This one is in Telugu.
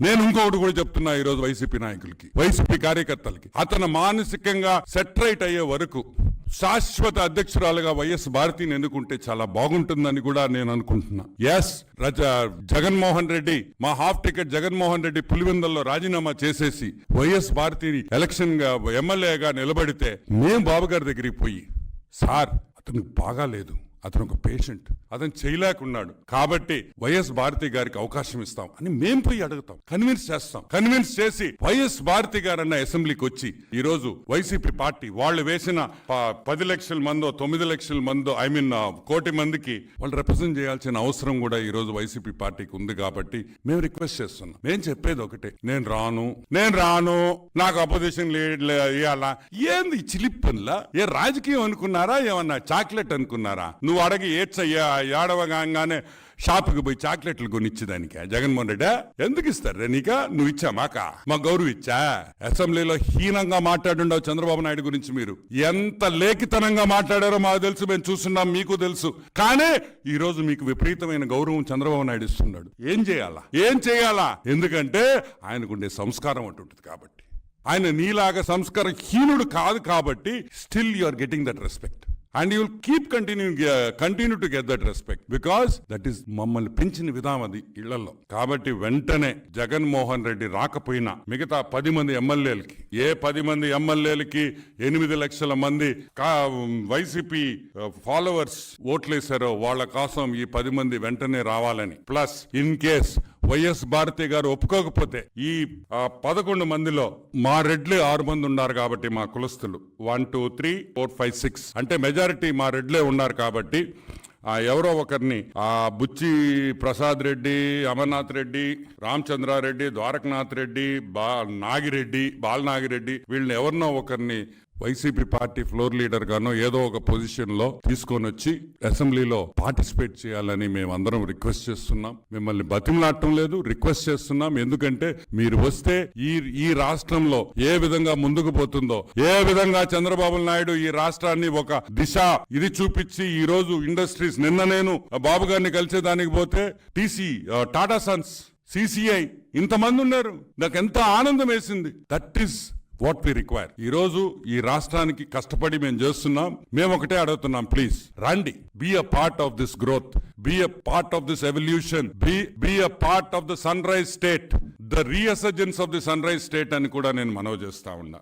నేను ఇంకొకటి కూడా చెప్తున్నా ఈరోజు వైసీపీ నాయకులకి వైసీపీ కార్యకర్తలకి. అతను మానసికంగా సెటరైట్ అయ్యే వరకు శాశ్వత అధ్యక్షురాలుగా వైఎస్ భారతిని ఎన్నుకుంటే చాలా బాగుంటుందని కూడా నేను అనుకుంటున్నా. ఎస్ రజ జగన్మోహన్ రెడ్డి మా హాఫ్ టికెట్ జగన్మోహన్ రెడ్డి పులివెందల్లో రాజీనామా చేసేసి వైఎస్ భారతిని ఎలక్షన్గా ఎమ్మెల్యేగా నిలబడితే మేము బాబు గారి దగ్గరికి పోయి సార్ అతనికి బాగాలేదు అతను ఒక పేషెంట్. అతను చేయలేకున్నాడు. కాబట్టి వైఎస్ భారతి గారికి అవకాశం ఇస్తాం అని మేం పోయి అడుగుతాం. కన్విన్స్ చేస్తాం. కన్విన్స్ చేసి వైఎస్ భారతి గారు అన్న అసెంబ్లీకి వచ్చి ఈ రోజు వైసీపీ పార్టీ వాళ్ళు వేసిన పది లక్షల మందో తొమ్మిది లక్షల మందో ఐ మీన్ కోటి మందికి వాళ్ళు రిప్రజెంట్ చేయాల్సిన అవసరం కూడా ఈ రోజు వైసీపీ పార్టీకి ఉంది కాబట్టి మేము రిక్వెస్ట్ చేస్తున్నాం. నేను చెప్పేది ఒకటే. నేను రాను. నేను రాను. నాకు అపోజిషన్ లీడ్ ఇవ్వాలా ఏంది చిలిప్పన్లా? ఏ రాజకీయం అనుకున్నారా? ఏమన్నా చాక్లెట్ అనుకున్నారా? నువ్వు అడగి ఏడ్చయ్యా ఏడవగానే షాపుకి పోయి చాక్లెట్లు కొనిచ్చేదానికి. జగన్మోహన్ రెడ్డి ఎందుకు ఇస్తారు నీక? నువ్వు ఇచ్చా మాక మా గౌరవ ఇచ్చా? అసెంబ్లీలో హీనంగా మాట్లాడుండవు చంద్రబాబు నాయుడు గురించి మీరు. ఎంత లేఖితనంగా మాట్లాడారో మాకు తెలుసు మేము చూస్తున్నాం మీకు తెలుసు. కానీ ఈ రోజు మీకు విపరీతమైన గౌరవం చంద్రబాబు నాయుడు ఇస్తున్నాడు. ఏం చేయాలా? ఏం చేయాలా? ఎందుకంటే ఆయనకుండే సంస్కారం అటుంటుంది కాబట్టి. ఆయన నీలాగా సంస్కార హీనుడు కాదు కాబట్టి still you are getting that respect. And you will keep continue continue to get that respect because that is మమ్మల్ని పెంచిన విధానం అది ఇళ్ళలో. కాబట్టి వెంటనే జగన్మోహన్ రెడ్డి రాకపోయినా మిగతా పది మంది ఎమ్మెల్యేలకి ఏ పది మంది ఎమ్మెల్యేలకి ఎనిమిది లక్షల మంది వైసీపీ uh, ఫాలోవర్స్ ఓట్లేశారో వాళ్ళ కోసం ఈ పది మంది వెంటనే రావాలని. Plus in case YS Bharathi garu ఒప్పుకోకపోతే ఈ పదకొండు మందిలో మా రెడ్లే ఆరు మంది ఉన్నారు కాబట్టి మా కులస్తులు. One two three four five six. అంటే మెజారిటీ మా రెడ్లే ఉన్నారు కాబట్టి ఎవరో ఒకరిని ఆ బుచ్చి ప్రసాద్ రెడ్డి అమర్నాథ్ రెడ్డి రామచంద్రారెడ్డి ద్వారకనాథ్ రెడ్డి బా నాగిరెడ్డి బాలనాగిరెడ్డి వీళ్ళని ఎవరినో ఒకరిని వైసీపీ పార్టీ ఫ్లోర్ లీడర్ గానో ఏదో ఒక పొజిషన్లో తీసుకొని వచ్చి అసెంబ్లీలో పార్టిసిపేట్ చేయాలని మేమందరం రిక్వెస్ట్ చేస్తున్నాం. మిమ్మల్ని బతిమలాడటం లేదు రిక్వెస్ట్ చేస్తున్నాం. ఎందుకంటే మీరు వస్తే ఈ ఈ రాష్ట్రంలో ఏ విధంగా ముందుకు పోతుందో ఏ విధంగా చంద్రబాబు నాయుడు ఈ రాష్ట్రాన్ని ఒక దిశ ఇది చూపించి ఈ రోజు ఇండస్ట్రీస్ నిన్న నేను బాబు గారిని కలిసేదానికి పోతే టీసీ టాటా సన్స్ సిసిఐ ఇంతమంది ఉన్నారు. నాకు ఎంత ఆనందం వేసింది. That is what we require. ఈ రోజు ఈ రాష్ట్రానికి కష్టపడి మేము చేస్తున్నాం. మేము ఒకటే అడుగుతున్నాం ప్లీజ్. రండి. Be a part of this growth be a part of this evolution be be a part of the sunrise state the resurgence of the sunrise state అని కూడా నేను మనవి చేస్తా ఉన్నా.